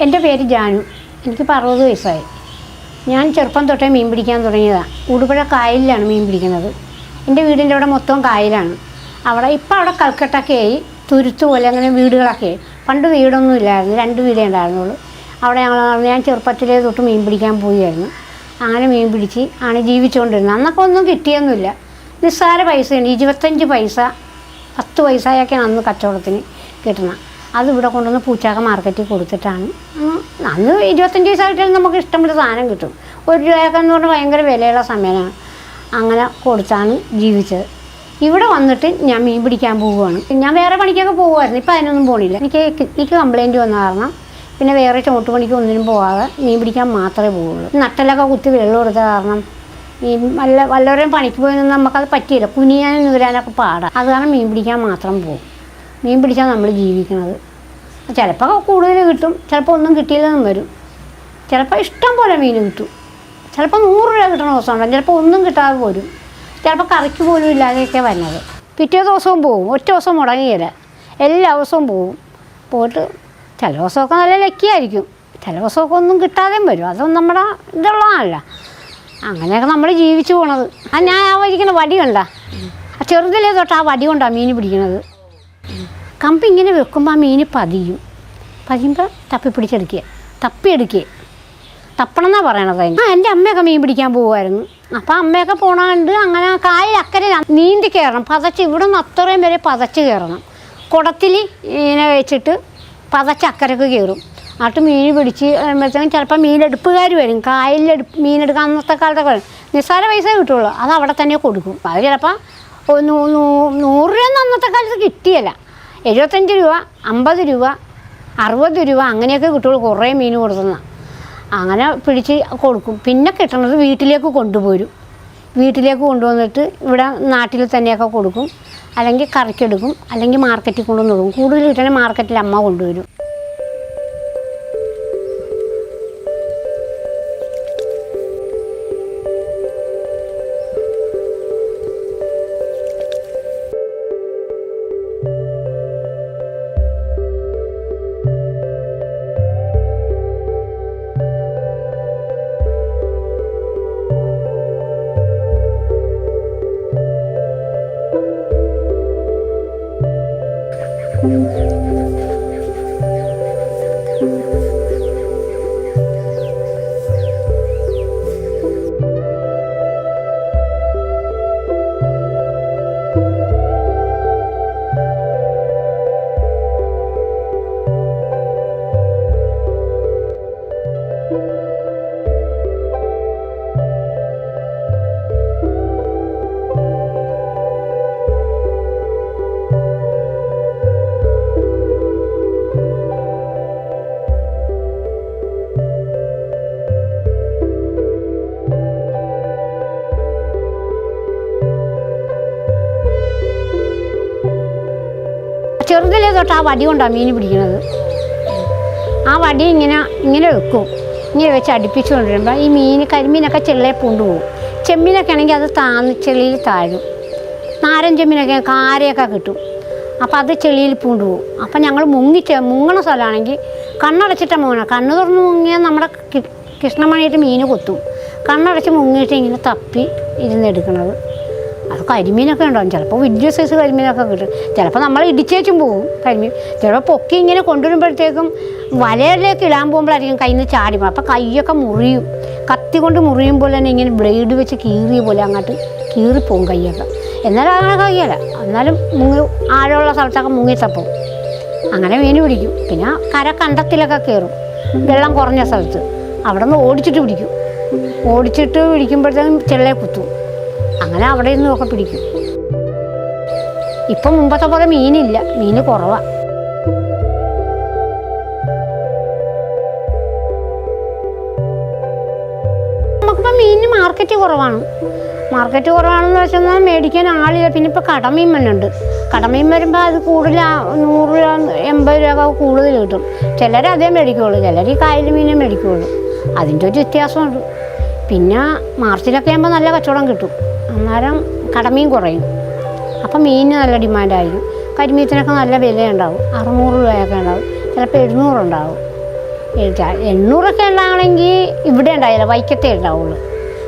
എന്റെ പേര് ജാനു. എനിക്കിപ്പോൾ അറുപത് വയസ്സായി. ഞാൻ ചെറുപ്പം തൊട്ടേ മീൻ പിടിക്കാൻ തുടങ്ങിയതാണ് ഉടുപുഴ കായലിലാണ് മീൻ പിടിക്കുന്നത്. എന്റെ വീടിന്റെ അവിടെ മൊത്തം കായലാണ്. അവിടെ ഇപ്പോൾ അവിടെ കൽക്കട്ടൊക്കെ ആയി തുരുത്ത് പോലെ അങ്ങനെ വീടുകളൊക്കെ ആയി. പണ്ട് വീടൊന്നും ഇല്ലായിരുന്നു രണ്ട് വീടേ ഉണ്ടായിരുന്നുള്ളൂ. അവിടെ ഞങ്ങൾ ഞാൻ ചെറുപ്പത്തിലേ തൊട്ട് മീൻ പിടിക്കാൻ പോയായിരുന്നു അങ്ങനെ മീൻ പിടിച്ച് ആണ് ജീവിച്ചുകൊണ്ടിരുന്നത്. അന്നൊക്കെ ഒന്നും കിട്ടിയൊന്നുമില്ല. നിസ്സാര പൈസയുണ്ട് ഇരുപത്തഞ്ച് പൈസ പത്ത് പൈസയൊക്കെയാണ് അന്ന് കച്ചവടത്തിന് കിട്ടുന്നത്. അത് ഇവിടെ കൊണ്ടുവന്ന് പൂച്ചാക്ക മാർക്കറ്റിൽ കൊടുത്തിട്ടാണ്. അന്ന് ഇരുപത്തഞ്ച് കിട്ടിയാൽ നമുക്ക് ഇഷ്ടമുള്ള സാധനം കിട്ടും. ഒരു രൂപയൊക്കെ എന്ന് പറഞ്ഞാൽ ഭയങ്കര വിലയുള്ള സമയമാണ്. അങ്ങനെ കൊടുത്താണ് ജീവിച്ചത്. ഇവിടെ വന്നിട്ട് ഞാൻ മീൻ പിടിക്കാൻ പോവുകയാണ്. ഞാൻ വേറെ പണിക്കൊക്കെ പോകുമായിരുന്നു ഇപ്പം അതിനൊന്നും പോണില്ല. എനിക്ക് എനിക്ക് കംപ്ലൈന്റ് വന്ന കാരണം പിന്നെ വേറെ ചോട്ട് പണിക്ക് ഒന്നിനും പോകാതെ മീൻ പിടിക്കാൻ മാത്രമേ പോവുള്ളൂ. നട്ടലൊക്കെ കുത്തി വെള്ളം കൊടുത്ത കാരണം ഈ വല്ല വല്ലവരെയും പണിക്ക് പോയി നിന്ന് നമുക്കത് പറ്റിയില്ല. കുനിയാനും നൂരാനൊക്കെ പാടാം. അത് കാരണം മീൻ പിടിക്കാൻ മാത്രം പോകും. മീൻ പിടിച്ചാൽ നമ്മൾ ജീവിക്കുന്നത്. ചിലപ്പോൾ കൂടുതൽ കിട്ടും. ചിലപ്പോൾ ഒന്നും കിട്ടിയില്ലെന്നും വരും. ചിലപ്പോൾ ഇഷ്ടം പോലെ മീൻ കിട്ടും. ചിലപ്പോൾ നൂറ് രൂപ കിട്ടണ ദിവസമുണ്ടാകും ചിലപ്പോൾ ഒന്നും കിട്ടാതെ പോരും. ചിലപ്പോൾ കറിക്ക് പോലും ഇല്ലാതെയൊക്കെ വരുന്നത് പിറ്റേ ദിവസവും പോവും. ഒറ്റ ദിവസം മുടങ്ങിയില്ല. എല്ലാ ദിവസവും പോവും. പോയിട്ട് ചില ദിവസമൊക്കെ നല്ല ലക്കിയായിരിക്കും ചില ദിവസമൊക്കെ ഒന്നും കിട്ടാതെയും വരും. അതൊന്നും നമ്മുടെ ഇതുള്ളതല്ല. അങ്ങനെയൊക്കെ നമ്മൾ ജീവിച്ചു പോണത്. ആ ഞാൻ ആ വരിക്കുന്ന വടി കണ്ട. ചെറുതിലേ തൊട്ട് ആ വടി കൊണ്ടാണ് മീൻ പിടിക്കണത്. കമ്പ് ഇങ്ങനെ വെക്കുമ്പോൾ ആ മീൻ പതിയും. പതിയുമ്പോൾ തപ്പി പിടിച്ചെടുക്കുക. തപ്പിയെടുക്കുക തപ്പണം എന്നാണ് പറയണത് അതിന്. ആ എന്റെ അമ്മയൊക്കെ മീൻ പിടിക്കാൻ പോകുമായിരുന്നു അപ്പോൾ അമ്മയൊക്കെ പോണാണ്ട് അങ്ങനെ കായൽ അക്കരെ നീന്തി കയറണം. പതച്ച് ഇവിടെ നിന്ന് അത്രയും വരെ പതച്ച് കയറണം. കുടത്തിൽ ഇങ്ങനെ വെച്ചിട്ട് പതച്ച് അക്കരക്ക് കയറും. ആട്ട് മീൻ പിടിച്ച് വരുമ്പോഴത്തേക്കും ചിലപ്പോൾ മീനെടുപ്പുകാർ വരും. കായലിലെടുപ്പ് മീനെടുക്കാൻ അന്നത്തെ കാലത്തൊക്കെ വരും. നിസ്സാര പൈസ കിട്ടുള്ളൂ. അത് അവിടെ തന്നെ കൊടുക്കും. അത് ചിലപ്പോൾ നൂറ് രൂപ അന്നത്തെ കാലത്ത് കിട്ടിയല്ല. എഴുപത്തഞ്ച് രൂപ അമ്പത് രൂപ അറുപത് രൂപ അങ്ങനെയൊക്കെ കിട്ടുള്ളൂ കുറേ മീൻ കൊടുത്തുന്ന. അങ്ങനെ പിടിച്ച് കൊടുക്കും. പിന്നെ കിട്ടണത് വീട്ടിലേക്ക് കൊണ്ടുപോരും. വീട്ടിലേക്ക് കൊണ്ടുവന്നിട്ട് ഇവിടെ നാട്ടിൽ തന്നെയൊക്കെ കൊടുക്കും. അല്ലെങ്കിൽ കറിക്കെടുക്കും. അല്ലെങ്കിൽ മാർക്കറ്റിൽ കൊണ്ടുവന്ന് കൊടുക്കും. കൂടുതൽ കിട്ടണമെങ്കിൽ മാർക്കറ്റിൽ അമ്മ കൊണ്ടുവരും. തൊട്ട് ആ വടി കൊണ്ടാണ് മീൻ പിടിക്കുന്നത് ആ വടി ഇങ്ങനെ ഇങ്ങനെ വെക്കും. ഇങ്ങനെ വെച്ച് അടുപ്പിച്ച് കൊണ്ടുവരുമ്പോൾ ഈ മീൻ കരിമീനൊക്കെ ചെള്ളിയെ കൊണ്ടുപോകും ചെമ്മീനൊക്കെ ആണെങ്കിൽ അത് താന്ന് ചെളിയിൽ താഴും. നാരൻ ചെമ്മീനൊക്കെ കാരയൊക്കെ കിട്ടും. അപ്പോൾ അത് ചെളിയിൽ പൂണ്ടുപോകും അപ്പം ഞങ്ങൾ മുങ്ങി ചെ- മുങ്ങണ സ്ഥലമാണെങ്കിൽ കണ്ണടച്ചിട്ട് മുങ്ങണം. കണ്ണ് തുറന്ന് മുങ്ങിയാൽ നമ്മുടെ കൃഷ്ണമണിയിട്ട് മീൻ കൊത്തും. കണ്ണടച്ച് മുങ്ങിയിട്ട് ഇങ്ങനെ തപ്പി ഇരുന്നെടുക്കണത് കരിമീനൊക്കെ ഉണ്ടാവും ചിലപ്പോൾ വലിയ സൈസ് കരിമീനൊക്കെ കിട്ടും. ചിലപ്പോൾ നമ്മൾ ഇടിച്ചേച്ചും പോകും കരിമീൻ. ചിലപ്പോൾ പൊക്കി ഇങ്ങനെ കൊണ്ടുവരുമ്പോഴത്തേക്കും വലയിലേക്ക് ഇടാൻ പോകുമ്പോഴായിരിക്കും കയ്യിൽ നിന്ന് ചാടി പോകും. അപ്പോൾ കൈയൊക്കെ മുറിയും. കത്തി കൊണ്ട് മുറിയും പോലെ തന്നെ ഇങ്ങനെ ബ്ലേഡ് വെച്ച് കീറിയ പോലെ അങ്ങോട്ട് കീറിപ്പോവും കൈയൊക്കെ. എന്നാലും അങ്ങനെ കയ്യല്ല. എന്നാലും മുങ്ങി ആഴമുള്ള സ്ഥലത്തൊക്കെ മുങ്ങിത്തപ്പും അങ്ങനെ മീൻ പിടിക്കും. പിന്നെ കര കണ്ടത്തിലൊക്കെ കയറും വെള്ളം കുറഞ്ഞ സ്ഥലത്ത്. അവിടെ നിന്ന് ഓടിച്ചിട്ട് പിടിക്കും. ഓടിച്ചിട്ട് പിടിക്കുമ്പോഴത്തേക്കും ചെള്ളയെ കുത്തും. അങ്ങനെ അവിടെ നിന്നൊക്കെ പിടിക്കും. ഇപ്പം മുമ്പത്തെ പോലെ മീനില്ല. മീൻ കുറവാണ് മാർക്കറ്റ് കുറവാണ്. മാർക്കറ്റ് കുറവാണെന്ന് വെച്ചാൽ മേടിക്കാൻ ആളില്ല. പിന്നെ ഇപ്പോൾ കടമീൻ മണ്ണുണ്ട്. കടമീൻ വരുമ്പോൾ അത് കൂടുതൽ നൂറ് രൂപ എൺപത് രൂപ കൂടുതൽ കിട്ടും. ചിലർ അതേ മേടിക്കുകയുള്ളൂ ചിലർ ഈ കായൽ മീനെ മേടിക്കുകയുള്ളൂ അതിന്റെ ഒരു വ്യത്യാസമുണ്ട്. പിന്നെ മാർച്ചിലൊക്കെ ആകുമ്പോൾ നല്ല കച്ചവടം കിട്ടും. അന്നേരം കടമീൻ കുറയും. അപ്പം മീനിന് നല്ല ഡിമാൻഡായിരിക്കും. കരിമീത്തിനൊക്കെ നല്ല വിലയുണ്ടാവും. അറുന്നൂറ് രൂപയൊക്കെ ഉണ്ടാവും. ചിലപ്പോൾ എഴുന്നൂറുണ്ടാവും എണ്ണൂറൊക്കെ ഉണ്ടാകണമെങ്കിൽ ഇവിടെ ഉണ്ടായില്ല വൈക്കത്തേ ഉണ്ടാവുള്ളൂ.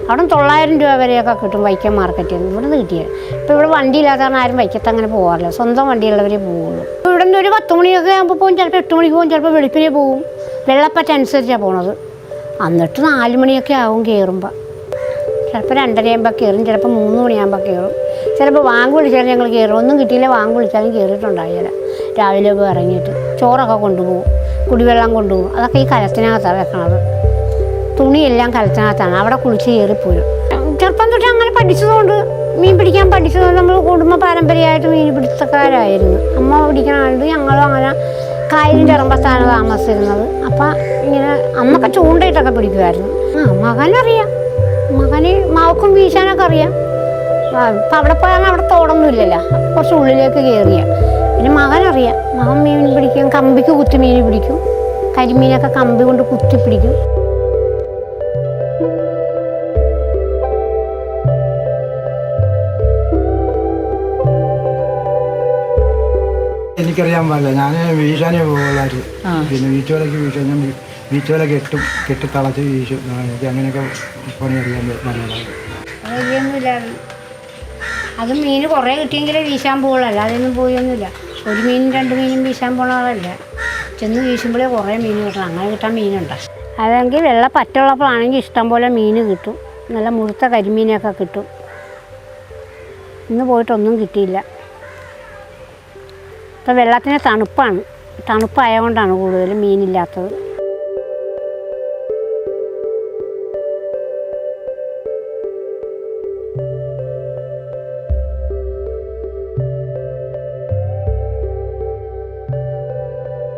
അവിടെ തൊള്ളായിരം രൂപ വരെയൊക്കെ കിട്ടും വൈക്കം മാർക്കറ്റിൽ നിന്ന്. ഇവിടെ നിന്ന് കിട്ടിയത് ഇപ്പോൾ ഇവിടെ വണ്ടി ഇല്ലാത്ത കാരണം ആരും വൈക്കത്ത് അങ്ങനെ പോകാറില്ല. സ്വന്തം വണ്ടിയുള്ളവരെ പോവുള്ളൂ. ഇപ്പോൾ ഇവിടെ നിന്ന് ഒരു പത്ത് മണിയൊക്കെ ആകുമ്പോൾ പോകും ചിലപ്പോൾ എട്ട് മണിക്ക് പോകും ചിലപ്പോൾ വെളുപ്പിനെ പോകും. വെള്ളപ്പറ്റ അനുസരിച്ചാണ് പോണത്. എന്നിട്ട് നാല് മണിയൊക്കെ ആവും കയറുമ്പോൾ ചിലപ്പോൾ രണ്ടരയാകുമ്പോൾ കയറും ചിലപ്പോൾ മൂന്ന് മണിയാകുമ്പോൾ കയറും. ചിലപ്പോൾ വാങ്ങ് വിളിച്ചാലും ഞങ്ങൾ കയറും. ഒന്നും കിട്ടിയില്ല വാങ്ങ് വിളിച്ചാലും കയറിയിട്ടുണ്ടായില്ല രാവിലെ പോയി ഇറങ്ങിയിട്ട് ചോറൊക്കെ കൊണ്ടുപോകും കുടിവെള്ളം കൊണ്ടുപോകും. അതൊക്കെ ഈ കലത്തിനകത്താണ് വെക്കണത്. തുണിയെല്ലാം കലത്തിനകത്താണ്. അവിടെ കുളിച്ച് കയറിപ്പോരും. ചെറുപ്പം തൊട്ട് അങ്ങനെ പഠിച്ചതുകൊണ്ട് മീൻ പിടിക്കാൻ പഠിച്ചതുകൊണ്ട് നമ്മൾ കുടുംബ പാരമ്പര്യമായിട്ട് മീൻ പിടുത്തക്കാരായിരുന്നു. അമ്മ പിടിക്കണ ആളുണ്ട് ഞങ്ങളും അങ്ങനെ കായലിന്റെ ഇറമ്പത്താണ് താമസിച്ചിരുന്നത്. അപ്പം ഇങ്ങനെ അമ്മയ്ക്ക് ചൂണ്ടയിട്ടൊക്കെ പിടിക്കുമായിരുന്നു. ആ മകനറിയാം മകന് മാവക്കും വീശാനൊക്കെ അറിയാം. ഇപ്പം അവിടെ പോയാൽ അവിടെ തോടൊന്നും ഇല്ലല്ലോ. കുറച്ച് ഉള്ളിലേക്ക് കയറിയ പിന്നെ മകനറിയാം മകൻ മീൻ പിടിക്കും കമ്പിക്ക് കുത്തി മീൻ പിടിക്കും. കരിമീനൊക്കെ കമ്പി കൊണ്ട് കുത്തി പിടിക്കും. എനിക്കറിയാൻ പാടില്ല. ഞാൻ വീശാനേ പോകുള്ളായിരുന്നു പിന്നെ വീട്ടുകാരൊക്കെ വീശാൻ ഞാൻ വീച്ചുവല കെട്ടും കെട്ടി തളച്ച് വീശും എനിക്ക് അങ്ങനെയൊക്കെ പണി അറിയാൻ നല്ലതാണ് അറിയൊന്നുമില്ലായിരുന്നു അത് മീൻ കുറേ കിട്ടിയെങ്കിലേ വീശാൻ പോകുള്ളൂ അതൊന്നും പോയൊന്നുമില്ല. ഒരു മീനും രണ്ട് മീനും വീശാൻ പോണ ചെന്ന് വീശുമ്പോഴേ കുറേ മീൻ കിട്ടണം. അങ്ങനെ കിട്ടാൻ മീനുണ്ട്. അതെങ്കിൽ വെള്ള പറ്റുള്ളപ്പോഴാണെങ്കിൽ ഇഷ്ടം പോലെ മീൻ കിട്ടും. നല്ല മുഴുത്ത കരിമീനൊക്കെ കിട്ടും. ഇന്ന് പോയിട്ടൊന്നും കിട്ടിയില്ല. ഇപ്പം വെള്ളത്തിന് തണുപ്പാണ്. തണുപ്പായതുകൊണ്ടാണ് കൂടുതലും മീനില്ലാത്തത്.